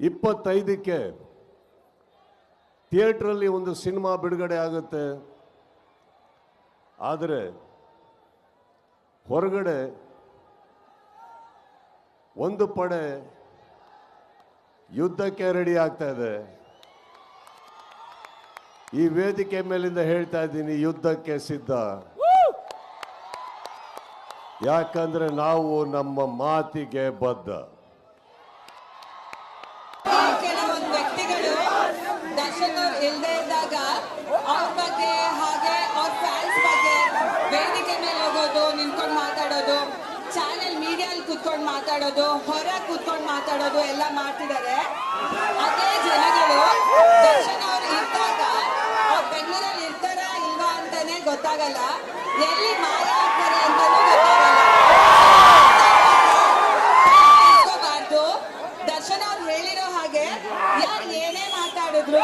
ಇಪ್ಪತ್ತೈದಕ್ಕೆ ಥಿಯೇಟ್ರಲ್ಲಿ ಒಂದು ಸಿನಿಮಾ ಬಿಡುಗಡೆ ಆಗುತ್ತೆ. ಆದರೆ ಹೊರಗಡೆ ಒಂದು ಪಡೆ ಯುದ್ಧಕ್ಕೆ ರೆಡಿ ಆಗ್ತಾ ಇದೆ. ಈ ವೇದಿಕೆ ಮೇಲಿಂದ ಹೇಳ್ತಾ ಇದ್ದೀನಿ, ಯುದ್ಧಕ್ಕೆ ಸಿದ್ಧ. ಯಾಕಂದ್ರೆ ನಾವು ನಮ್ಮ ಮಾತಿಗೆ ಬದ್ಧ ಕೆಲವೊಂದು ವ್ಯಕ್ತಿಗಳು ದರ್ಶನ್ ಅವ್ರು ಇಲ್ಲದೆ ಇದ್ದಾಗ ಅವ್ರ ಬಗ್ಗೆ ಹಾಗೆ ಅವ್ರ ಫ್ಯಾನ್ಸ್ ಬಗ್ಗೆ ವೇದಿಕೆ ಮೇಲೆ ಹೋಗೋದು, ನಿಂತ್ಕೊಂಡು ಮಾತಾಡೋದು ಚಾನೆಲ್ ಮೀಡಿಯಲ್ಲಿ ಕುತ್ಕೊಂಡು ಮಾತಾಡೋದು, ಹೊರ ಕುತ್ಕೊಂಡು ಮಾತಾಡೋದು ಎಲ್ಲ ಮಾಡ್ತಿದ್ದಾರೆ. ಅದೇ ಜನಗಳು ದರ್ಶನ್ ಅವ್ರು ಇದ್ದಾಗ ಅವ್ರು ಬೆಂಗಳೂರಲ್ಲಿ ಇರ್ತಾರ ಇಲ್ವಾ ಅಂತಾನೆ ಗೊತ್ತಾಗಲ್ಲ. ಎಲ್ಲಿ ಮಾಯ ಆಗ್ತಾರೆ ಅಂತಾನೂ ಗೊತ್ತಾಗಲ್ಲ. ದರ್ಶನ್ ಅವ್ರು ಹೇಳಿರೋ ಹಾಗೆ ಯಾರು ಏನೇ ಮಾತಾಡಿದ್ರು